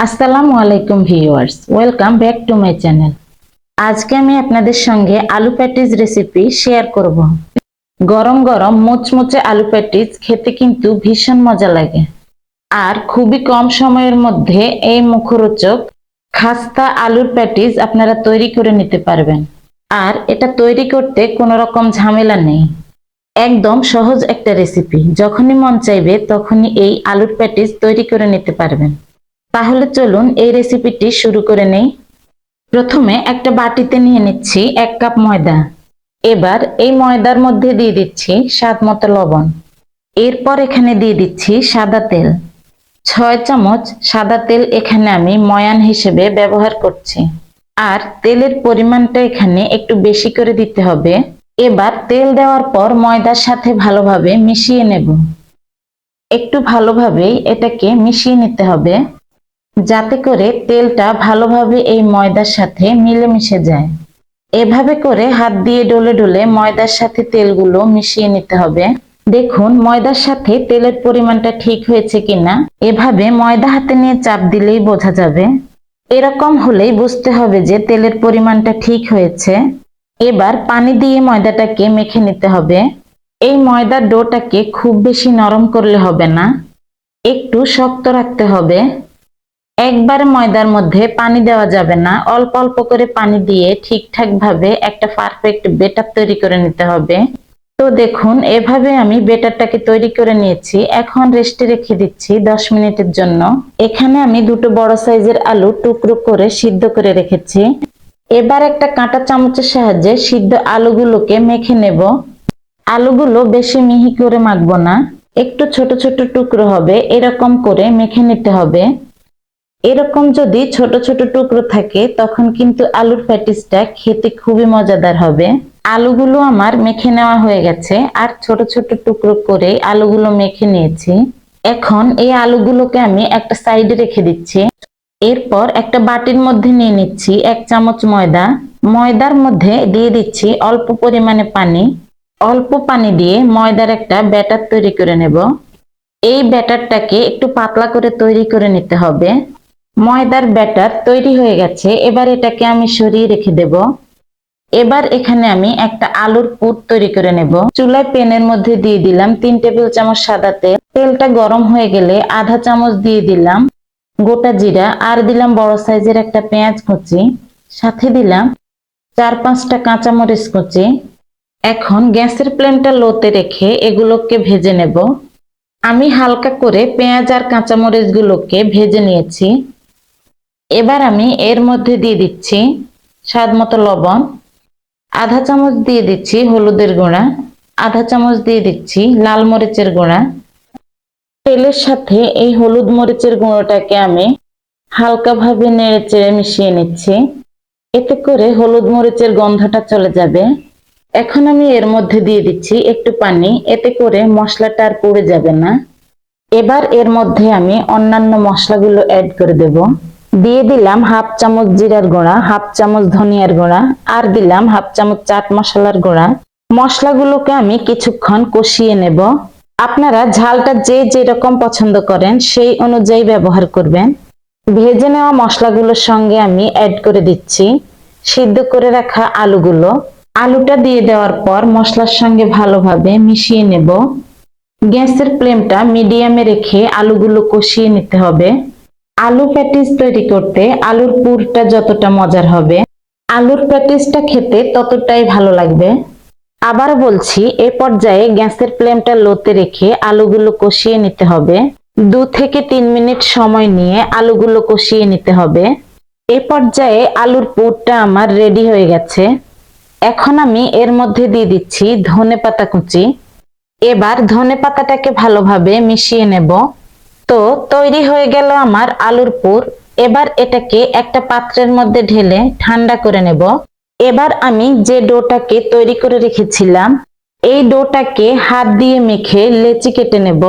আসসালামু আলাইকুম viewers, welcome back to my channel. আজকে আমি আপনাদের সঙ্গে আলু প্যাটিস রেসিপি শেয়ার করব। গরম গরম মুচমুচে আলু প্যাটিস খেতে কিন্তু ভীষণ মজা লাগে। আর খুবই কম সময়ের মধ্যে এই মুখরোচক খাস্তা আলুর প্যাটিস আপনারা তৈরি করে নিতে পারবেন। আর এটা তৈরি করতে কোনো রকম ঝামেলা নেই। একদম সহজ একটা রেসিপি। যখনই মন চাইবে তখনই এই আলুর প্যাটিস তৈরি করে নিতে পারবেন। তাহলে চলুন এই রেসিপিটি শুরু করে নেই। প্রথমে একটা বাটিতে নিয়ে নিচ্ছি এক কাপ ময়দা। এবার এই ময়দার মধ্যে দিয়ে দিচ্ছি স্বাদ মতো লবণ। এরপর এখানে দিয়ে দিচ্ছি সাদা তেল। ছয় চামচ সাদা তেল এখানে আমি ময়ান হিসেবে ব্যবহার করছি। আর তেলের পরিমাণটা এখানে একটু বেশি করে দিতে হবে। এবার তেল দেওয়ার পর ময়দার সাথে ভালোভাবে মিশিয়ে নেব। একটু ভালোভাবেই এটাকে মিশিয়ে নিতে হবে। যাতে করে তেলটা ভালোভাবে এই ময়দার সাথে মিলেমিশে যায়। এভাবে করে হাত দিয়ে ডলে ডলে ময়দার সাথে তেলগুলো মিশিয়ে নিতে হবে। দেখুন, ময়দার সাথে তেলের পরিমাণটা ঠিক হয়েছে কিনা। এভাবে ময়দা হাতে নিয়ে চাপ দিলেই বোঝা যাবে। এরকম হলেই বুঝতে হবে যে তেলের পরিমাণটা ঠিক হয়েছে। এবার পানি দিয়ে ময়দাটাকে মেখে নিতে হবে। এই ময়দার ডোটাকে খুব বেশি নরম করলে হবে না। একটু শক্ত রাখতে হবে। একবার ময়দার মধ্যে পানি দেওয়া যাবে না। অল্প অল্প করে পানি দিয়ে ঠিকঠাক ভাবে একটা পারফেক্ট বেটার তৈরি করে নিতে হবে। তো দেখুন, এভাবে আমি বেটারটাকে তৈরি করে নিয়েছি। এখন রেস্টে রেখে দিচ্ছি দশ মিনিটের জন্য। এখানে আমি দুটো বড় সাইজের আলু টুকরো করে সিদ্ধ করে রেখেছি। এবার একটা কাঁটা চামচের সাহায্যে সিদ্ধ আলুগুলোকে মেখে নেব। আলুগুলো বেশি মিহি করে মাখবো না। একটু ছোট ছোট টুকরো হবে, এরকম করে মেখে নিতে হবে। এরকম যদি ছোট ছোট টুকরো থাকে, তখন কিন্তু আলুর প্যাটিসটা খেতে খুবই মজাদার হবে। আলুগুলো আমার মেখে নেওয়া হয়ে গেছে, আর ছোট ছোট টুকরো করে আলুগুলো মেখে নিয়েছি। এখন এই আলুগুলোকে আমি একটা সাইডে রেখে দিচ্ছি। এরপর একটা বাটির মধ্যে নিয়ে নিচ্ছি এক চামচ ময়দা। ময়দার মধ্যে দিয়ে দিচ্ছি অল্প পরিমাণে পানি। অল্প পানি দিয়ে ময়দার একটা ব্যাটার তৈরি করে নেব। এই ব্যাটারটাকে একটু পাতলা করে তৈরি করে নিতে হবে। ময়দার ব্যাটার তৈরি হয়ে গেছে। এবার এটাকে আমি সরিয়ে রেখে দেব। এবার এখানে আমি একটা আলুর পুর তৈরি করে নেব। চুলায় প্যানের মধ্যে দিয়ে দিলাম তিন টেবিল চামচ সাদা তেল। তেলটা গরম হয়ে গেলে আধা চামচ দিয়ে দিলাম গোটা জিরা আর দিলাম বড় সাইজের একটা পেঁয়াজ কুচি। সাথে দিলাম চার পাঁচটা কাঁচামরিচ কুচি। এখন গ্যাসের ফ্লেমটা লোতে রেখে এগুলোকে ভেজে নেব। আমি হালকা করে পেঁয়াজ আর কাঁচামরিচগুলোকে ভেজে নিয়েছি। এবার আমি এর মধ্যে দিয়ে দিচ্ছি স্বাদ মতো লবণ, আধা চামচ দিয়ে দিচ্ছি হলুদের গুঁড়া, আধা চামচ দিয়ে দিচ্ছি লাল মরিচের গুঁড়া। তেলের সাথে এই হলুদ মরিচের গুঁড়োটাকে আমি হালকাভাবে নেড়ে চেড়ে মিশিয়ে নিচ্ছি। এতে করে হলুদ মরিচের গন্ধটা চলে যাবে। এখন আমি এর মধ্যে দিয়ে দিচ্ছি একটু পানি, এতে করে মশলাটা আর পুড়ে যাবে না। এবার এর মধ্যে আমি অন্যান্য মশলাগুলো অ্যাড করে দেব। দিয়ে দিলাম হাফ চামচ জিরার গুঁড়া, হাফ চামচ ধনিয়ার গুঁড়া, আর দিলাম হাফ চামচ চাট মশলার গুঁড়া। মশলাগুলোকে আমি কিছুক্ষণ কষিয়ে নেব। আপনারা ঝালটা যে যেরকম পছন্দ করেন সেই অনুযায়ী ব্যবহার করবেন। ভেজে নেওয়া মশলাগুলোর সঙ্গে আমি অ্যাড করে দিচ্ছি। সিদ্ধ করে রাখা আলুগুলো। আলুটা দিয়ে দেওয়ার পর মশলার সঙ্গে ভালোভাবে মিশিয়ে নেব। গ্যাসের ফ্লেমটা মিডিয়ামে রেখে আলুগুলো কষিয়ে নিতে হবে। আলু প্যাটিস তৈরি করতে আলুর পুরটা যতটা মজার হবে, আলুর প্যাটিসটা খেতে ততটাই ভালো লাগবে। আবার বলছি, এ পর্যায়ে গ্যাসের ফ্লেমটা লোতে রেখে আলুগুলো কষিয়ে নিতে হবে। দু থেকে তিন মিনিট সময় নিয়ে আলুগুলো কষিয়ে নিতে হবে। এ পর্যায়ে আলুর পুরটা আমার রেডি হয়ে গেছে। এখন আমি এর মধ্যে দিয়ে দিচ্ছি ধনে পাতা কুচি। এবার ধনে পাতাটাকে ভালোভাবে মিশিয়ে নেব। তো তৈরি হয়ে গেল আমার আলুর পুর। এবার এটাকে একটা পাত্রের মধ্যে ঢেলে ঠান্ডা করে নেব। এবার আমি যে ডোটাকে তৈরি করে রেখেছিলাম, এই ডোটাকে হাত দিয়ে মেখে লেচি কেটে নেব।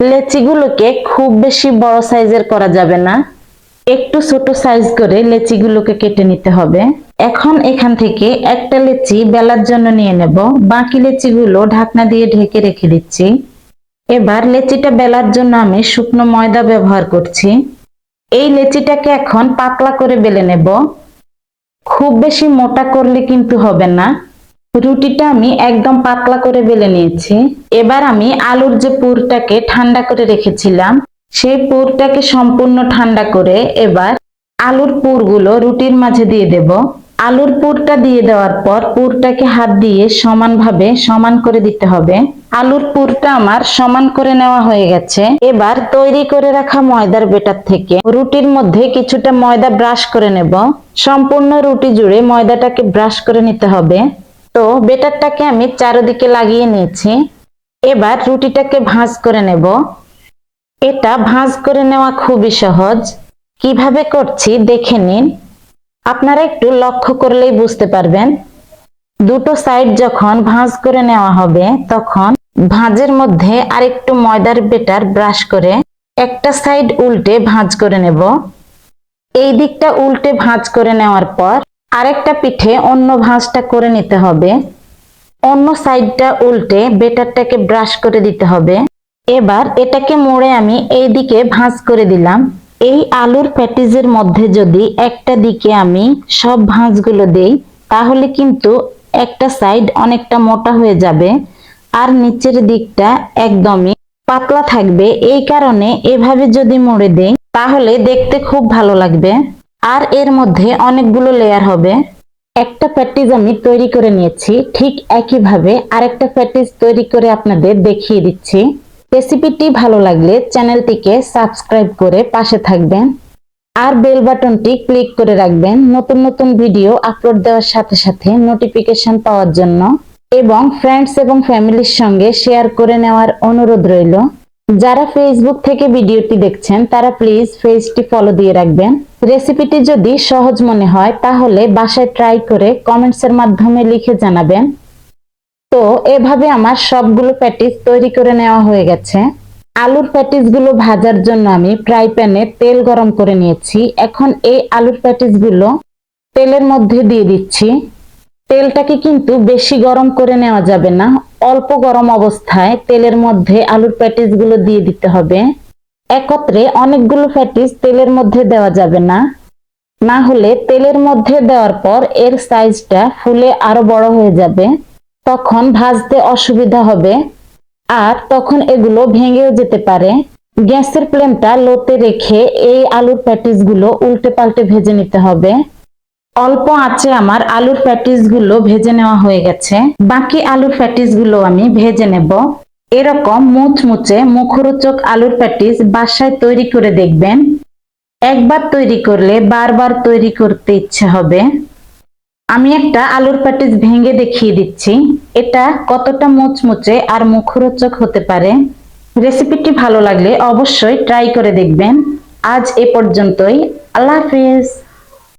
লেচিগুলোকে খুব বেশি বড় সাইজের করা যাবে না। একটু ছোট সাইজ করে লেচিগুলোকে কেটে নিতে হবে। এখন এখান থেকে একটা লেচি বেলার জন্য নিয়ে নেব। বাকি লেচিগুলো ঢাকনা দিয়ে ঢেকে রেখে দিচ্ছি। এবার লেচিটা বেলার জন্য আমি শুকনো ময়দা ব্যবহার করছি। এই লেচিটাকে এখন পাতলা করে বেলে নেব। খুব বেশি মোটা করলে কিন্তু হবে না। রুটিটা আমি একদম পাতলা করে বেলে নিয়েছি। এবার আমি আলুর যে পুরটাকে ঠান্ডা করে রেখেছিলাম, সেই পুরটাকে সম্পূর্ণ ঠান্ডা করে এবার আলুর পুরগুলো রুটির মাঝে দিয়ে দেব। আলুর পুরটা দিয়ে দেওয়ার পর পুরটাকে হাত দিয়ে সমানভাবে সমান করে দিতে হবে। আলুর পুরটা আমার সমান করে নেওয়া হয়ে গেছে। এবার তৈরি করে রাখা ময়দার বেটার থেকে রুটির মধ্যে কিছুটা ময়দা ব্রাশ করে নেব। সম্পূর্ণ রুটি জুড়ে ময়দাটাকে ব্রাশ করে নিতে হবে। তো বেটারটাকে আমি চারিদিকে লাগিয়ে নিয়েছি। এবার রুটিটাকে ভাঁজ করে নেব। এটা ভাঁজ করে নেওয়া খুবই সহজ। কীভাবে করছি দেখে নিন। আপনারা একটু লক্ষ্য করলেই বুঝতে পারবেন। দুটো সাইড যখন ভাঁজ করে নেওয়া হবে, তখন ভাঁজের মধ্যে আরেকটু ময়দার বেটার ব্রাশ করে একটা সাইড উল্টে ভাঁজ করে নেব। এই দিকটা উল্টে ভাঁজ করে নেওয়ার পর আরেকটা পিঠে অন্য ভাঁজটা করে নিতে হবে। অন্য সাইডটা উল্টে বেটারটাকে ব্রাশ করে দিতে হবে। এবার এটাকে মোড়ে আমি এই দিকে ভাঁজ করে দিলাম। এই আলুর প্যাটিজের মধ্যে যদি একটা দিকে আমি সব ভাঁজগুলো দেই, তাহলে কিন্তু একটা সাইড অনেকটা মোটা হয়ে যাবে আর নিচের দিকটা একদমই পাতলা থাকবে। এই কারণে এভাবে যদি মোড়ে দেই, তাহলে দেখতে খুব ভালো লাগবে। আর এর মধ্যে অনেকগুলো লেয়ার হবে। একটা প্যাটিজ আমি তৈরি করে নিয়েছি। ঠিক একইভাবে আরেকটা প্যাটিজ তৈরি করে আপনাদের দেখিয়ে দিচ্ছি। রেসিপিটি ভালো লাগলে চ্যানেলটিকে সাবস্ক্রাইব করে পাশে থাকবেন। আর বেল বাটনটি ক্লিক করে রাখবেন। নতুন নতুন ভিডিও আপলোড দেওয়ার সাথে সাথে নোটিফিকেশন পাওয়ার জন্য। এবং ফ্রেন্ডস এবং ফ্যামিলির সঙ্গে শেয়ার করে নেওয়ার অনুরোধ রইল। যারা ফেসবুক থেকে ভিডিওটি দেখছেন, তারা প্লিজ পেজটি ফলো দিয়ে রাখবেন। রেসিপিটি যদি সহজ মনে হয়, তাহলে বাসায় ট্রাই করে কমেন্টসের মাধ্যমে লিখে জানাবেন। তো এভাবে আমার সবগুলো প্যাটিস তৈরি করে নেওয়া হয়ে গেছে। আলুর প্যাটিসগুলো ভাজার জন্য আমি ফ্রাই প্যানে তেল গরম করে নিয়েছি। এখন এই আলুর প্যাটিসগুলো তেলের মধ্যে দিয়ে দিচ্ছি। তেলটাকে কিন্তু বেশি গরম করে নেওয়া যাবে না। অল্প গরম অবস্থায় তেলের মধ্যে আলুর প্যাটিসগুলো দিয়ে দিতে হবে। একত্রে অনেকগুলো প্যাটিস তেলের মধ্যে দেওয়া যাবে না। না হলে তেলের মধ্যে দেওয়ার পর এর সাইজটা ফুলে আরও বড় হয়ে যাবে। তখন ভাজতে অসুবিধা হবে। আর তখন এগুলো ভেঙেও যেতে পারে। গ্যাসের ফ্লেমটা লোতে রেখে এই আলুর প্যাটিসগুলো উল্টে পাল্টে ভেজে নিতে হবে। অল্প আছে আমার আলুর প্যাটিসগুলো ভেজে নেওয়া হয়ে গেছে। বাকি আলুর প্যাটিসগুলো আমি ভেজে নেব। এরকম মুচমুচে মুখরোচক আলুর প্যাটিস বাসায় তৈরি করে দেখবেন। একবার তৈরি করলে বারবার তৈরি করতে ইচ্ছে হবে। আমি একটা আলুর প্যাটিস ভেঙে দেখিয়ে দিচ্ছি। এটা কতটা মুচমুচে আর মুখরোচক হতে পারে? রেসিপিটি ভালো লাগলে অবশ্যই ট্রাই করে দেখবেন। আজ এ পর্যন্তই। আল্লাহ হাফিজ।